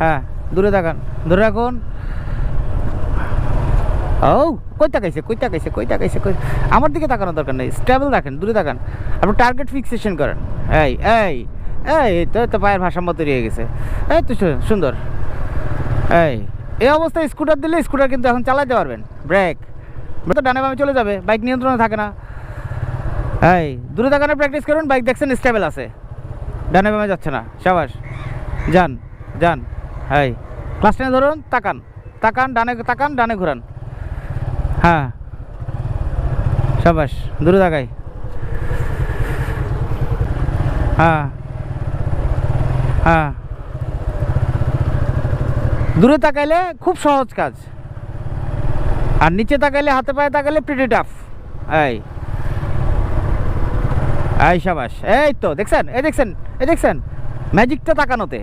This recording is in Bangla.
হ্যাঁ দূরে তাকান ধরে রাখুন। ও, কই তাকাইছে কই তাকাইছে কই তাকাইছে, কই আমার দিকে তাকানোর দরকার নেই স্টেবল দেখেন দূরে তাকান আপনি টার্গেট ফিক্সেশন করেন। এই এই এই তো তো পায়ের ভাষাম্য তৈরি হয়ে গেছে। এই তো সুন্দর। এই এই অবস্থায় স্কুটার দিলে স্কুটার কিন্তু এখন চালাতে পারবেন। ব্রেক তো ডানে বামে চলে যাবে বাইক নিয়ন্ত্রণে থাকে না। এই, দূরে তাকানোর প্র্যাকটিস করুন বাইক দেখছেন স্টেবল আছে। ডানে বামে যাচ্ছে না। সাবাস, যান যান। এই ক্লাস টেনে ধরুন, তাকান। তাকান, ডানে তাকান, ডানে ঘুরান। হ্যাঁ। সাবাস, দূরে তাকাই। হ্যাঁ। হ্যাঁ। দূরে তাকাইলে খুব সহজ কাজ। আর নিচে তাকাইলে, হাতে পায়ে তাকাইলে প্রিটি টাফ এই। এই সাবাস, এই তো, দেখছেন? এই দেখছেন? এই দেখছেন? ম্যাজিকটা তাকানোতে।